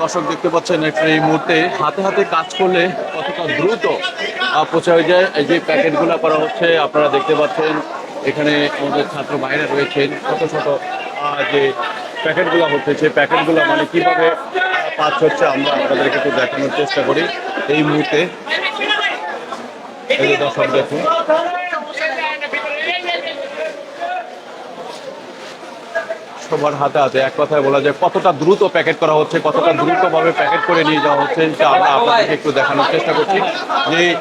দর্শক দেখতে পাচ্ছেন একটা এই মুহূর্তে হাতে হাতে কাজ করলে কতটা দ্রুত পৌঁছা হয়ে যায়। এই যে প্যাকেটগুলো করা হচ্ছে, আপনারা দেখতে পাচ্ছেন, এখানে আমাদের ছাত্র বাইরে রয়েছেন, ছোট ছোট যে প্যাকেটগুলো হচ্ছে, সেই প্যাকেটগুলো মানে কীভাবে কাজ হচ্ছে আমরা আপনাদেরকে একটু দেখানোর চেষ্টা করি। এই মুহূর্তে দর্শক দেখুন সবার হাতে হাতে এক কথায় বলা যায় কতটা দ্রুত প্যাকেট করা হচ্ছে, কতটা দ্রুতভাবে প্যাকেট করে নিয়ে যাওয়া হচ্ছে, সেটা আমরা আপনাদেরকে একটু দেখানোর চেষ্টা করছি। যে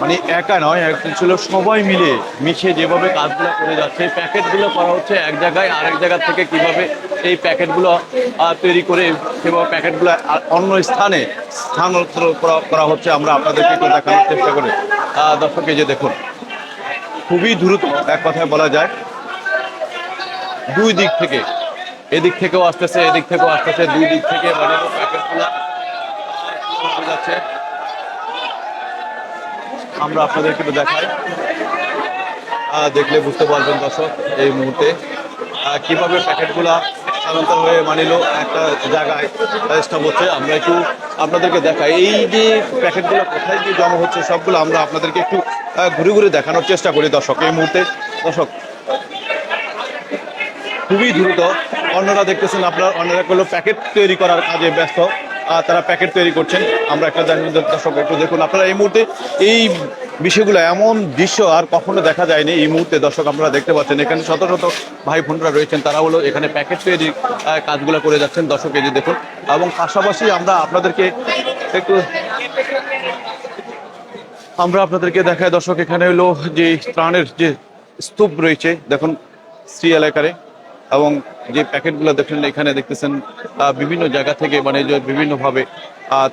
মানে একা নয় ছিল সবাই মিলে মিশে যেভাবে কাজগুলো করে যাচ্ছে, প্যাকেটগুলো করা হচ্ছে এক জায়গায়, আরেক জায়গা থেকে কীভাবে এই প্যাকেটগুলো তৈরি করে কীভাবে প্যাকেটগুলো অন্য স্থানে স্থানান্তর করা- হচ্ছে, আমরা আপনাদেরকে একটু দেখানোর চেষ্টা করি। দর্শক যে দেখুন, খুবই দ্রুত এক কথায় বলা যায়। দুই দিক থেকে। এদিক থেকেও আসতেছে, এদিক থেকেও আসতেছে, দুই দিক থেকে বানানো যাচ্ছে। আমরা আপনাদেরকে দেখাই। দেখলে বুঝতে পারবেন দর্শক, এই মুহূর্তে কীভাবে প্যাকেটগুলা স্থানান্তর হয়ে মানিল একটা জায়গায় স্টপ হচ্ছে। আমরা একটু আপনাদেরকে দেখাই। এই যে প্যাকেটগুলো কোথায় গিয়ে জমা হচ্ছে, সবগুলো আমরা আপনাদেরকে একটু ঘুরে ঘুরে দেখানোর চেষ্টা করি দর্শক, এই মুহূর্তে। দর্শক খুবই দ্রুত অন্যরা দেখতেছেন আপনার অন্যরা করল প্যাকেট তৈরি করার কাজে ব্যস্ত আহ, তারা প্যাকেট তৈরি করছেন। আমরা একটা জানি দর্শক একটু দেখুন আপনারা এই মুহূর্তে এই বিষয়গুলো এমন দৃশ্য আর কখনো দেখা যায়নি। এই মুহূর্তে দর্শক আপনারা দেখতে পাচ্ছেন এখানে শত শত ভাই বোনরা রয়েছেন তারা হলো এখানে প্যাকেট তৈরি কাজগুলো করে যাচ্ছেন। দর্শক এই যে দেখুন এবং পাশাপাশি আমরা আপনাদেরকে একটু আমরা আপনাদেরকে দেখায় দর্শক এখানে হলো যে ত্রাণের যে স্তূপ রয়েছে দেখুন শ্রী এলাকারে। এবং যে প্যাকেটগুলো দেখলেন এখানে দেখতেছেন বিভিন্ন জায়গা থেকে মানে বিভিন্নভাবে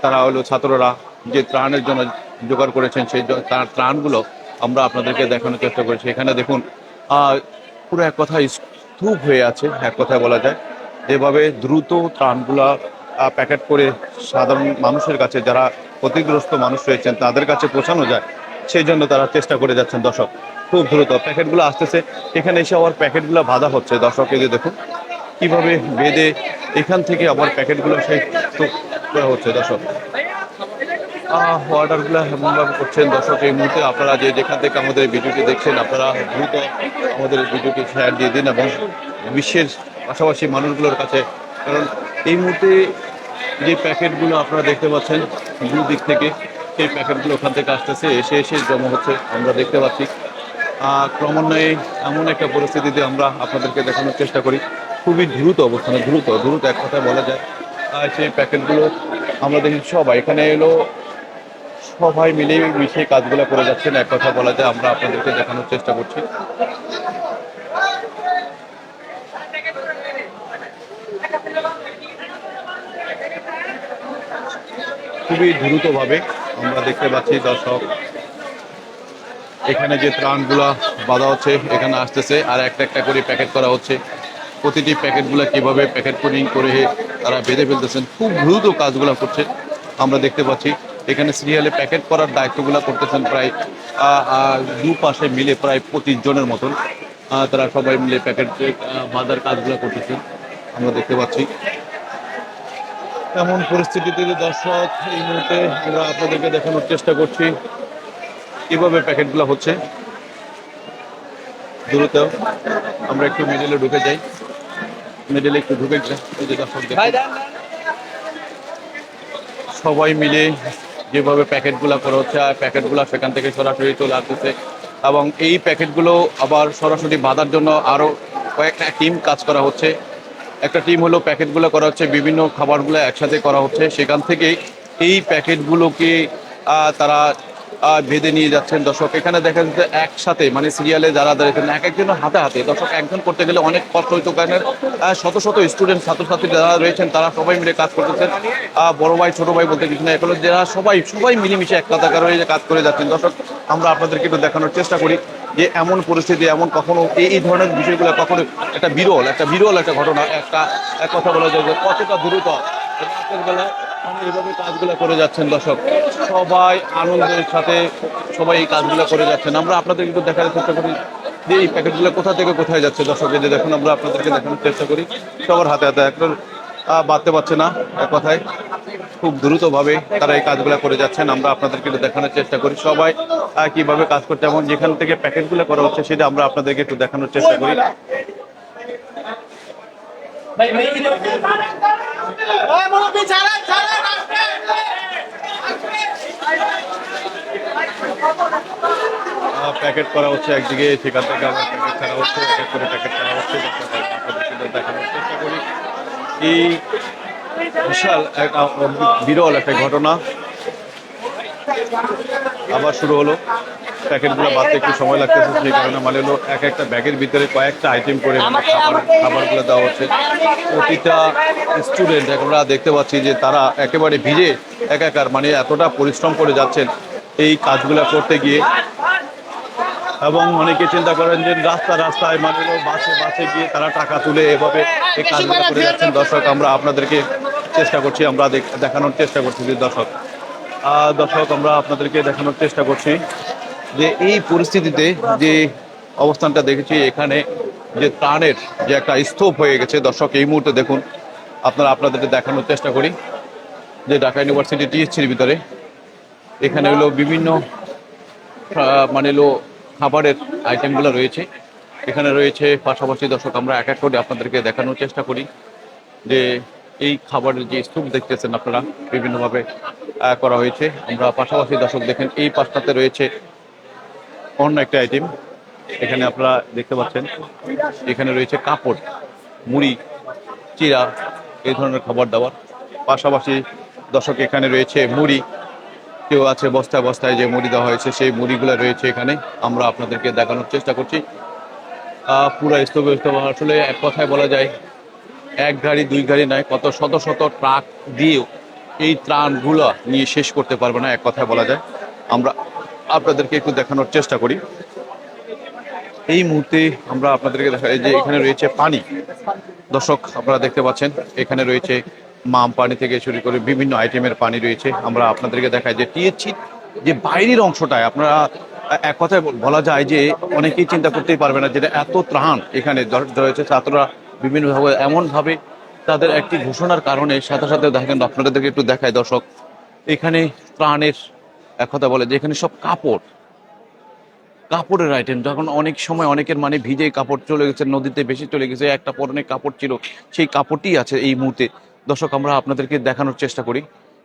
তারা হলো ছাত্ররা যে ত্রাণের জন্য জোগাড় করেছেন, সেই তার ত্রাণগুলো আমরা আপনাদেরকে দেখানোর চেষ্টা করেছি। এখানে দেখুন পুরো এক কথায় স্তূপ হয়ে আছে, এক কথায় বলা যায়। যেভাবে দ্রুত ত্রাণগুলা প্যাকেট করে সাধারণ মানুষের কাছে, যারা ক্ষতিগ্রস্ত মানুষ রয়েছেন, তাদের কাছে পৌঁছানো যায়, সেই জন্য তারা চেষ্টা করে যাচ্ছেন দর্শক। খুব দ্রুত। প্যাকেটগুলো আসতেছে। এখানে এসে আবার প্যাকেটগুলো বাঁধা হচ্ছে। দর্শক, এই দেখুন, কীভাবে বেঁধে এখান থেকে আবার প্যাকেটগুলো সেই করা হচ্ছে। দর্শক অর্ডারগুলো এমনভাবে করছেন। দর্শক, এই মুহূর্তে আপনারা যে যেখান থেকে আমাদের ভিডিওটি দেখছেন, আপনারা দ্রুত আমাদের ভিডিওটি শেয়ার দিয়ে দিন এবং বিশ্বের পাশাপাশি মানুষগুলোর কাছে। কারণ এই মুহূর্তে যে প্যাকেটগুলো আপনারা দেখতে পাচ্ছেন দুদিক থেকে, সেই প্যাকেটগুলো ওখান থেকে আসতেছে। এসে এসে জমা হচ্ছে, আমরা দেখতে পাচ্ছি। ক্রমান্বয়ে এমন একটা পরিস্থিতিতে আমরা আপনাদেরকে দেখানোর চেষ্টা করি। খুবই দ্রুত অবস্থানে, দ্রুত দ্রুত এক কথায় বলা যায়। সেই প্যাকেটগুলো আমরা দেখি সবাই, এখানে এলো সবাই মিলে মিশে কাজগুলো করে যাচ্ছেন, এক কথা বলা যায়, আমরা আপনাদেরকে দেখানোর চেষ্টা করছি। খুবই দ্রুতভাবে আমরা দেখতে পাচ্ছি দর্শক। এখানে যে ত্রাণগুলা বাঁধা হচ্ছে এখানে আসতেছে আর একটা একটা করে প্যাকেট করা হচ্ছে। প্রতিটি প্যাকেটগুলো কীভাবে প্যাকেট করে করে তারা বেঁধে ফেলতেছেন খুব দ্রুত কাজগুলো করছে। আমরা দেখতে পাচ্ছি এখানে সিরিয়ালে প্যাকেট করার দায়িত্বগুলো করতেছেন প্রায় আহ, দুপাশে মিলে প্রায় পঁচিশ জনের মতন। তারা সবাই মিলে প্যাকেট বাঁধার কাজগুলো করতেছেন। আমরা দেখতে পাচ্ছি। এমন পরিস্থিতিতে দর্শক এই মুহূর্তে আমরা আপনাদেরকে দেখানোর চেষ্টা করছি। কীভাবে প্যাকেটগুলো হচ্ছে। দ্রুত আমরা একটু মিডিলে ঢুকে যাই। মিডিলে একটু ঢুকে। সবাই মিলে যেভাবে প্যাকেটগুলো করা হচ্ছে, আর প্যাকেটগুলো সেখান থেকে সরাসরি চলে আসতেছে। এবং এই প্যাকেটগুলো আবার সরাসরি বাঁধার জন্য আরও কয়েকটা টিম কাজ করা হচ্ছে। একটা টিম হলো প্যাকেটগুলো করা হচ্ছে, বিভিন্ন খাবারগুলো একসাথে করা হচ্ছে। সেখান থেকে এই প্যাকেটগুলোকে তারা বেঁধে নিয়ে যাচ্ছেন দর্শক। এখানে দেখা যাচ্ছে একসাথে মানে সিরিয়ালে যারা দাঁড়িয়েছেন এক একজনের হাতে হাতে, দর্শক একজন করতে গেলে অনেক কষ্ট হইতো, কারণ শত শত স্টুডেন্ট ছাত্রছাত্রী যারা রয়েছেন, তারা সবাই মিলে কাজ করতেছেন। বড় ভাই, ছোট ভাই বলতে কিছু না এগুলো যারা সবাই সবাই মিলেমিশে এক কাতাকার হয়ে কাজ করে যাচ্ছেন। দর্শক, আমরা আপনাদেরকে একটু দেখানোর চেষ্টা করি যে এমন পরিস্থিতি, এমন কখনো এই এই ধরনের বিষয়গুলো কখনো একটা বিরল একটা বিরল একটা ঘটনা, একটা, এক কথা বলা যায় যে কতটা দ্রুত এইভাবে কাজগুলো করে যাচ্ছেন দর্শক। সবাই আনন্দের সাথে সবাই এই কাজগুলো করে যাচ্ছেন আমরা আপনাদের একটু দেখার চেষ্টা করি যে এই প্যাকেটগুলো কোথা থেকে কোথায় যাচ্ছে দর্শক এই যে দেখুন আমরা আপনাদেরকে দেখানোর চেষ্টা করি সবার হাতে হাতে একটা বাড়তে পারছে না এক কথায় খুব দ্রুতভাবে তারা এই কাজগুলো করে যাচ্ছেন আমরা আপনাদেরকে দেখানোর চেষ্টা করি সবাই কীভাবে কাজ করছে এবং যেখান থেকে প্যাকেটগুলো করা হচ্ছে সেটা আমরা আপনাদেরকে একটু দেখানোর চেষ্টা করি ভাই আহ, প্যাকেট করা হচ্ছে একদিকে সেখান থেকে আবার প্যাকেট ছাড়া হচ্ছে এক এক করে প্যাকেট ছাড়া হচ্ছে দেখানোর চেষ্টা করি। এই বিশাল এক বিরল একটা ঘটনা। আবার শুরু হলো। প্যাকেটগুলো বাড়তে একটু সময় লাগতেছে সেই কারণে মানে হলো এক একটা ব্যাগের ভিতরে কয়েকটা আইটেম করে মানে খাবার খাবারগুলো দেওয়া হচ্ছে। প্রতিটা স্টুডেন্ট আমরা দেখতে পাচ্ছি যে তারা একেবারে ভিজে একাকার মানে এতটা পরিশ্রম করে যাচ্ছেন এই কাজগুলো করতে গিয়ে। এবং অনেকে চিন্তা করেন যে রাস্তা রাস্তায় মানে বাসে বাসে গিয়ে তারা টাকা তুলে এভাবে এই কাজগুলো করে যাচ্ছেন। দর্শক আমরা আপনাদেরকে চেষ্টা করছি আমরা দেখ- দেখানোর চেষ্টা করছি যে দর্শক। দর্শক আমরা আপনাদেরকে দেখানোর চেষ্টা করছি। যে এই পরিস্থিতিতে যে অবস্থানটা দেখেছি এখানে যে ত্রাণের যে একটা স্তূপ হয়ে গেছে, দর্শক, এই মুহূর্তে দেখুন, আপনারা আপনাদেরকে দেখানোর চেষ্টা করি যে ঢাকা ইউনিভার্সিটি টিএসসির ভিতরে এখানে হলো বিভিন্ন মানে হলো খাবারের আইটেমগুলো রয়েছে। এখানে রয়েছে পাশাপাশি, দর্শক, আমরা এক এক করে আপনাদেরকে দেখানোর চেষ্টা করি যে এই খাবারের যে স্তূপ দেখতেছেন আপনারা, বিভিন্নভাবে করা হয়েছে। আমরা পাশাপাশি, দর্শক, দেখেন, এই পাশটাতে রয়েছে অন্য একটা আইটেম এখানে আপনারা দেখতে পাচ্ছেন, এখানে রয়েছে কাপড়, মুড়ি চিরা এই ধরনের খাবার দাবার। পাশাপাশি দর্শক, এখানে রয়েছে মুড়ি। কেউ আছে বস্তায় বস্তায় যে মুড়ি দেওয়া হয়েছে, সেই মুড়িগুলো রয়েছে এখানে। আমরা আপনাদেরকে দেখানোর চেষ্টা করছি। পুরা স্তব্ধ আসলে এক কথায় বলা যায়, এক গাড়ি, দুই গাড়ি নয়, কত শত শত ট্রাক দিয়েও এই ত্রাণগুলো নিয়ে শেষ করতে পারবে না, এক কথায় বলা যায়। আমরা আপনাদেরকে একটু দেখানোর চেষ্টা করি। এই মুহূর্তে আমরা আপনাদেরকে দেখা যে এখানে রয়েছে পানি। দর্শক, আপনারা দেখতে পাচ্ছেন, এখানে রয়েছে মাম পানি থেকে শুরু করে বিভিন্ন আইটেমের পানি রয়েছে। আমরা আপনাদেরকে দেখাই যে টিএসসি যে বাইরের অংশটায়, আপনারা এক কথায় বলা যায় যে অনেকেই চিন্তা করতেই পারবে না যেটা এত ত্রাণ এখানে রয়েছে। ছাত্ররা বিভিন্নভাবে এমনভাবে তাদের একটি ঘোষণার কারণে সাথে সাথে দেখেন, আপনাদেরকে একটু দেখায় দর্শক, এখানে ত্রাণের এক কথা বলে যে এখানে সব কাপড়। কাপড়ের আইটেম যখন অনেক সময় অনেকের মানে ভিজে কাপড় চলে গেছে, নদীতে বেশি চলে গেছে, একটা পরনে কাপড় ছিল, সেই কাপড়টি আছে এই মুহূর্তে। দর্শক, আমরা আপনাদেরকে দেখানোর চেষ্টা করি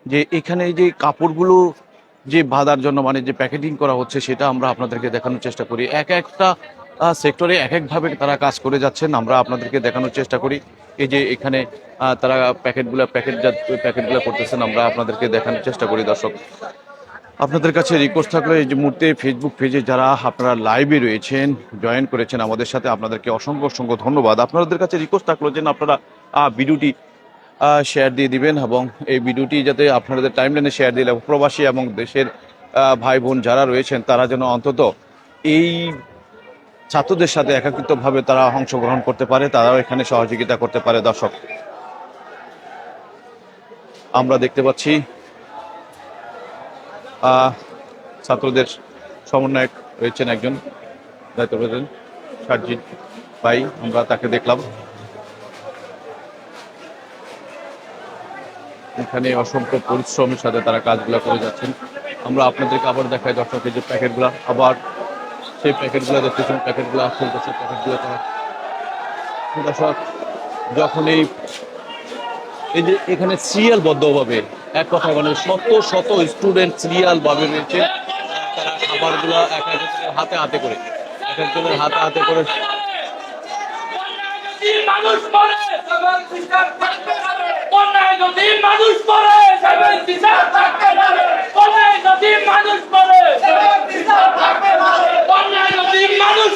যে এখানে যে কাপড়গুলো যে বাঁধার জন্য মানে যে প্যাকেটিং করা হচ্ছে, সেটা আমরা আপনাদেরকে দেখানোর চেষ্টা করি। এক একটা সেক্টরে এক একভাবে তারা কাজ করে যাচ্ছেন, আমরা আপনাদেরকে দেখানোর চেষ্টা করি। এই যে এখানে তারা প্যাকেটগুলো প্যাকেট প্যাকেটগুলো করতেছেন, আমরা আপনাদেরকে দেখানোর চেষ্টা করি, দর্শক। আপনাদের কাছে রিকোয়েস্ট থাকল এই যে মুহূর্তে ফেসবুক পেজে যারা আপনারা লাইভে রয়েছেন জয়েন করেছেন আমাদের সাথে, আপনাদেরকে অসংখ্য অসংখ্য ধন্যবাদ। আপনাদের কাছে রিকোয়েস্ট থাকল যে আপনারা ভিডিওটি শেয়ার দিয়ে দিবেন এবং এই ভিডিওটি যাতে আপনাদের টাইমলাইনে শেয়ার দিলে প্রবাসী এবং দেশের ভাই বোন যারা রয়েছেন, তারা যেন অন্তত এই ছাত্রদের সাথে একাকৃতভাবে তারা অংশগ্রহণ করতে পারে, তারাও এখানে সহযোগিতা করতে পারে, দর্শক। আমরা দেখতে পাচ্ছি ছাত্রদের সমন্বয়ক রয়েছেন একজন দায়িত্ব রয়েছেন সার্জিৎ ভাই, আমরা তাকে দেখলাম। এখানে অসংখ্য পরিশ্রমের সাথে তারা কাজগুলো করে যাচ্ছেন। আমরা আপনাদেরকে আবার দেখাই দর্শকের যে প্যাকেটগুলো, আবার সেই প্যাকেটগুলো দেখতেছেন, প্যাকেটগুলো খুলতেছে, প্যাকেটগুলো তারা দর্শক যখন এই এই যে এখানে সিরিয়াল বদ্ধভাবে এক কথা মানে শত শত স্টুডেন্ট সিরিয়াল ভাবে রয়েছে তারা খাবারগুলো এক একজনের হাতে হাতে করে, এক একজনের হাতে হাতে করে। মানুষ যদি মানুষ মানুষ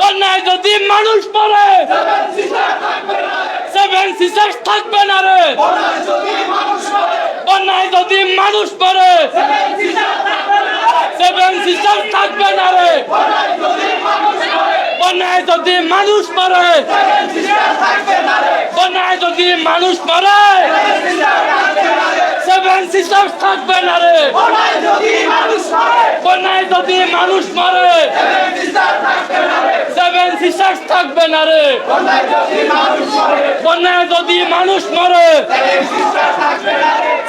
কোনায় যদি মানুষ মরে সেভেন সিস্টার থাকবে না রে। অন্যায় যদি মানুষ মরে সেভেন সিস্টার থাকবে না রে। অন্যায় যদি মানুষ মরে অন্যায় যদি মানুষ মরে সেভেন সিস্টার থাকবে না রে। বন্যায় যদি মানুষ মরে। সেভেন সিস্টার্স থাকবে না রে। বন্যায় যদি মানুষ মরে।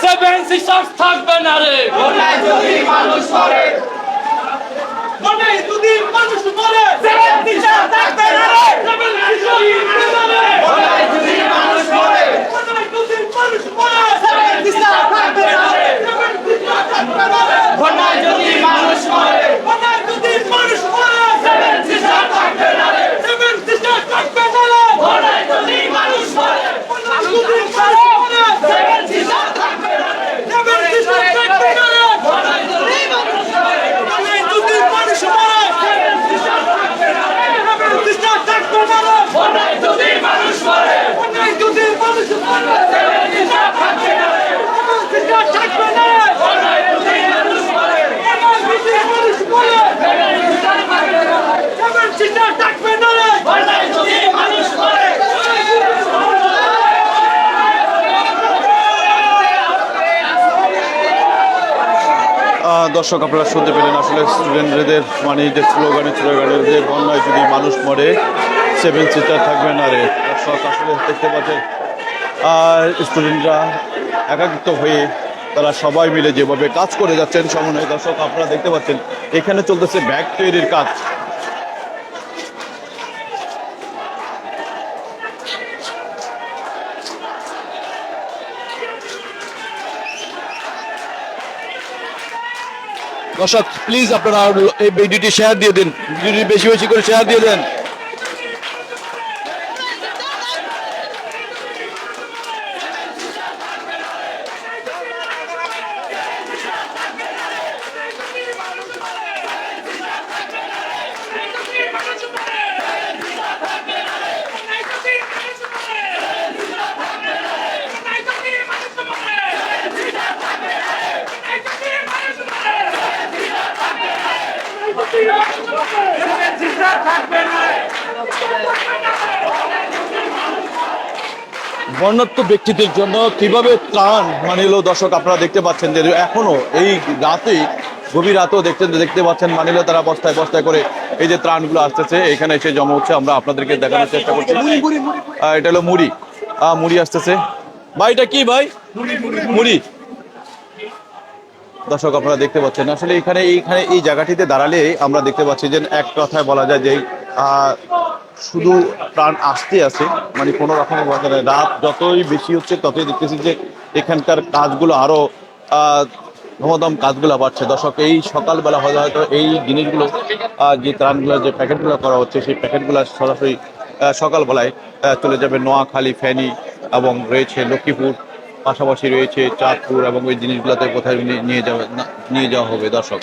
সেভেন সিস্টার্স থাকবে না রে। বন্যায় যদি মানুষ মরে। সেভেন সিস্টার্স থাকবে না রে। সেভেন বন্যায় যদি মানুষ মরে বন্যায় যদি মানুষ মরে সেভেন সিস্টার থাকবে না রে বন্যায় যদি মানুষ মরে সেভেন সিস্টার থাকবে না রে বন্যায় যদি মানুষ মরে সেভেন সিস্টার থাকবে না রে বন্যায় যদি মানুষ মরে সেভেন সিস্টার থাকবে না রে বন্যায় যদি মানুষ মরে সেভেন সিস্টার থাকবে না রে বন্যায় যদি মানুষ মরে আহ, দর্শক আপনারা শুনতে পেলেন, আসলে স্টুডেন্টদের মানে যে স্লোগানে স্লোগানের যে বন্যায় যদি মানুষ মরে সেভেন সিটার থাকবে না রে। দর্শক, আসলে দেখতে পাচ্ছেন, আর স্টুডেন্টরা একাকৃত হয়ে তারা সবাই মিলে যেভাবে কাজ করে যাচ্ছেন সমন্বয়, দর্শক আপনারা দেখতে পাচ্ছেন, এখানে চলতেছে ব্যাগ তৈরির কাজ। দর্শক প্লিজ আপনারা এই ভিডিওটি শেয়ার দিয়ে দিন। ভিডিওটি বেশি বেশি করে শেয়ার দিয়ে দেন। বর্ণাত্ম ব্যক্তিদের জন্য কীভাবে ত্রাণ মানে হলো দর্শক আপনারা দেখতে পাচ্ছেন যে এখনও এই রাতে গভীর রাতেও দেখতে দেখতে পাচ্ছেন মানে হলো তারা বস্তায় বস্তায় করে এই যে ত্রাণগুলো আসতেছে। এখানে এসে জমা হচ্ছে আমরা আপনাদেরকে দেখানোর চেষ্টা করছি। এটা হলো মুড়ি। আহ, মুড়ি আসতেছে। ভাই এটা কি ভাই? মুড়ি। দর্শক আপনারা দেখতে পাচ্ছেন। আসলে এখানে, এইখানে এই জায়গাটিতে দাঁড়ালে আমরা দেখতে পাচ্ছি যে এক কথায় বলা যায় যে শুধু প্রাণ আসতে আছে মানে কোনো না। রাত যতই বেশি হচ্ছে, ততই দেখতেছি যে এখানকার কাজগুলো আরও ধমাধম কাজগুলো বাড়ছে। দর্শক, এই সকালবেলা হয়তো হয়তো এই জিনিসগুলো যে ত্রাণগুলো, যে প্যাকেটগুলো করা হচ্ছে, সেই প্যাকেটগুলো সরাসরি সকালবেলায় চলে যাবে নোয়াখালী, ফেনী এবং রয়েছে লক্ষ্মীপুর। পাশাপাশি রয়েছে চাঁদপুর এবং ওই জিনিসগুলোতে কোথায় নিয়ে- যাবে নিয়ে যাওয়া হবে দর্শক।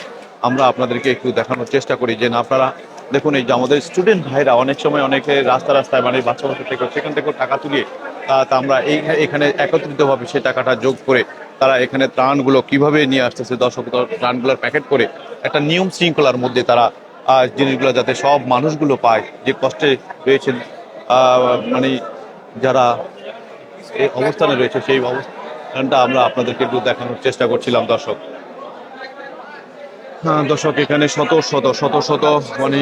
আমরা আপনাদেরকে একটু দেখানোর চেষ্টা করি যে না, আপনারা দেখুন এই যে আমাদের স্টুডেন্ট ভাইরা অনেক সময় অনেকে রাস্তা রাস্তায় মানে বাচ্চা বাচ্চা থেকে সেখান থেকেও টাকা তুলিয়ে, তা আমরা এই, এখানে একত্রিতভাবে সেই টাকাটা যোগ করে তারা এখানে ত্রাণগুলো কীভাবে নিয়ে আসতেছে দর্শক ত্রাণগুলোর প্যাকেট করে একটা নিয়ম শৃঙ্খলার মধ্যে তারা জিনিসগুলো যাতে সব মানুষগুলো পায়, যে কষ্টে রয়েছেন মানে যারা অবস্থানে রয়েছে, সেই অবস্থানটা আমরা আপনাদেরকে একটু দেখানোর চেষ্টা করছিলাম, দর্শক। হ্যাঁ দর্শক, এখানে শত শত শত শত মানে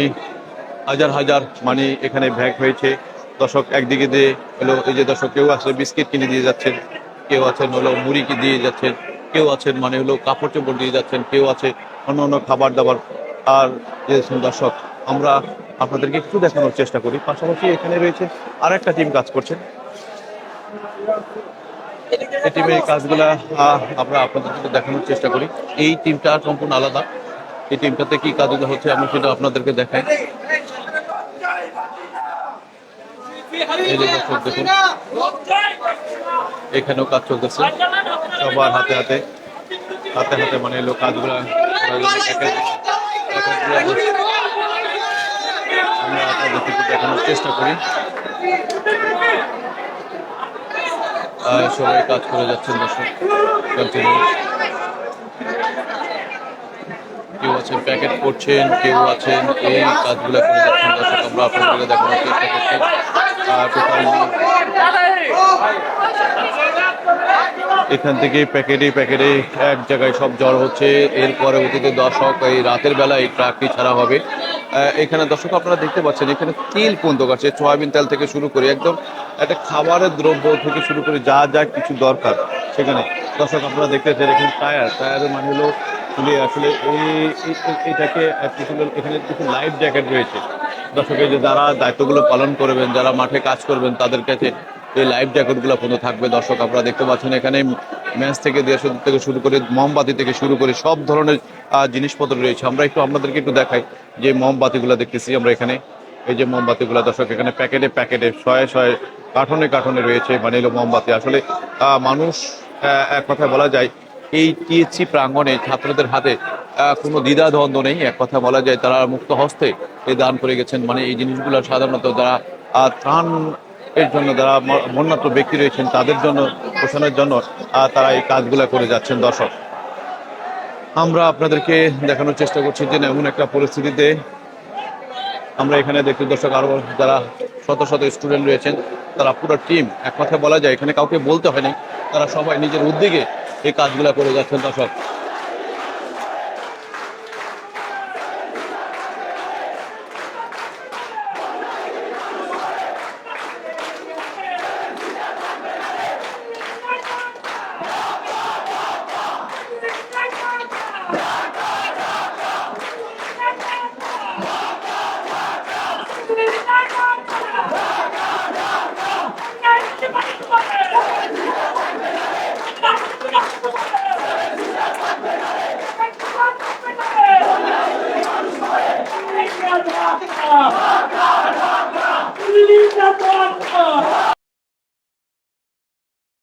হাজার হাজার মানে এখানে ভ্যাগ হয়েছে। দর্শক, একদিকে দিয়ে হলো, এই যে দর্শক, কেউ আছে বিস্কিট কিনে দিয়ে যাচ্ছেন, কেউ আছেন হলো মুড়ি কি দিয়ে যাচ্ছেন, কেউ আছেন মানে হলো কাপড় চোপড় দিয়ে যাচ্ছেন, কেউ আছে অন্য অন্য খাবার দাবার। আর যে দর্শক, আমরা আপনাদেরকে একটু দেখানোর চেষ্টা করি। পাশাপাশি এখানে রয়েছে আর একটা টিম কাজ করছেন এই টিমের কাজগুলা আমরা আপনাদেরকে দেখানোর চেষ্টা করি। এই টিমটা সম্পূর্ণ আলাদা। এই টিমটাতে কি কাজগুলো হচ্ছে আমি সেটা আপনাদেরকে দেখাই। দেখুন। এখানেও কাজ চলতেছে। সবার হাতে হাতে হাতে হাতে মানে এলো কাজগুলা। আমরা দেখানোর চেষ্টা করি। সবাই কাজ করে যাচ্ছেন দর্শক কেউ আছেন প্যাকেট করছেন, কেউ আছেন এই কাজগুলো করে যাচ্ছেন দর্শক, আমরা আপনাদেরকে দেখানোর চেষ্টা করছি। এখান থেকে প্যাকেটে প্যাকেটে এক জায়গায় সব জড় হচ্ছে। এর পরবর্তীতে দর্শক, এই রাতের বেলা এই ট্রাকটি ছাড়া হবে। এখানে দর্শক আপনারা দেখতে পাচ্ছেন, এখানে তেল পর্যন্ত আছে, সয়াবিন তেল থেকে শুরু করে একদম একটা খাবারের দ্রব্য থেকে শুরু করে যা যা কিছু দরকার সেখানে। দর্শক আপনারা দেখতে পাচ্ছেন, এখানে টায়ার, টায়ারের মানে হলো আসলে এই- এটাকে এখানে কিছু লাইফ জ্যাকেট রয়েছে। দর্শকের যে যারা দায়িত্বগুলো পালন করবেন, যারা মাঠে কাজ করবেন, তাদের কাছে এই লাইফ জ্যাকেটগুলো পর্যন্ত থাকবে। দর্শক, আপনারা দেখতে পাচ্ছেন এখানে ম্যাচ থেকে দেশ থেকে শুরু করে মোমবাতি থেকে শুরু করে সব ধরনের জিনিসপত্র রয়েছে। আমরা একটু, আপনাদেরকে একটু দেখাই যে মোমবাতিগুলো দেখতেছি আমরা এখানে। এই যে মোমবাতিগুলো, দর্শক, এখানে প্যাকেটে প্যাকেটে, শয়ে শয়ে, কার্টনে কার্টনে রয়েছে। মানে এলো মোমবাতি। আসলে মানুষ এক কথা বলা যায়, এই টিএসসি প্রাঙ্গণে ছাত্রদের হাতে কোনো দ্বিধা দ্বন্দ্ব নেই। এক কথা বলা যায়, তারা মুক্ত হস্তে এই দান করে গেছেন। মানে এই জিনিসগুলো সাধারণত যারা ত্রাণ এর জন্য যারা ম- বন্যাত্ম ব্যক্তি রয়েছেন, তাদের জন্য, পোষণের জন্য তারা এই কাজগুলো করে যাচ্ছেন, দর্শক। আমরা আপনাদেরকে দেখানোর চেষ্টা করছি যে এমন একটা পরিস্থিতিতে আমরা এখানে দেখতে দর্শক, আরও যারা শত শত স্টুডেন্ট রয়েছেন, তারা পুরো টিম এক কথা বলা যায়, এখানে কাউকে বলতে হয়নি তারা সবাই নিজের উদ্যোগে এই কাজগুলো করে যাচ্ছেন, দর্শক। নির্যাতন